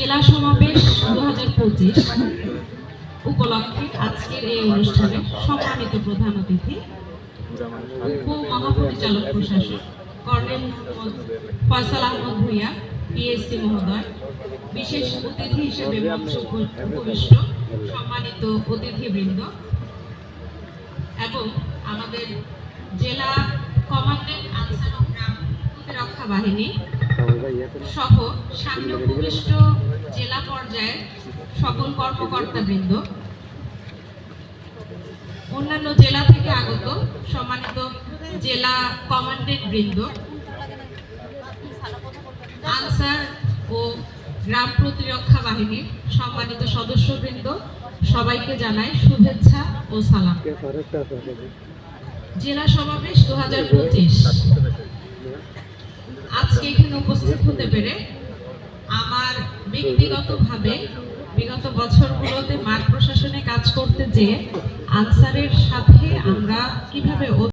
জেলা সমাবেশ দু হাজার পঁচিশ উপলক্ষে আজকের এই অনুষ্ঠানে সম্মানিত প্রধান অতিথি উপ মহাপরিচালক প্রশাসক কর্নেল ফয়সাল আহমদ ভূঁইয়া, পিএসসি মহোদয়, বিশেষ অতিথি হিসেবে উপবিষ্ট সম্মানিত অতিথিবৃন্দ এবং আমাদের জেলা কমান্ডেন্ট আনসার ও গ্রাম প্রতিরক্ষা বাহিনী সহ উপবিষ্ট জেলা পর্যায়ের সকল কর্মকর্তাবৃন্দ, অন্যান্য জেলা থেকে আগত সম্মানিত জেলা কমান্ডেন্ট বৃন্দ, আনসার ও গ্রাম প্রতিরক্ষা বাহিনীর সম্মানিত সদস্যবৃন্দ, সবাইকে জানাই শুভেচ্ছা ও সালাম। জেলা সমাবেশ দু হাজার পঁচিশ। উপস্থিত হতে পেরে আমার ব্যক্তিগতভাবে বিগত বছরগুলোতে মাঠ প্রশাসনে কাজ করতে যেয়ে আনসারের সাথে আমরা কীভাবে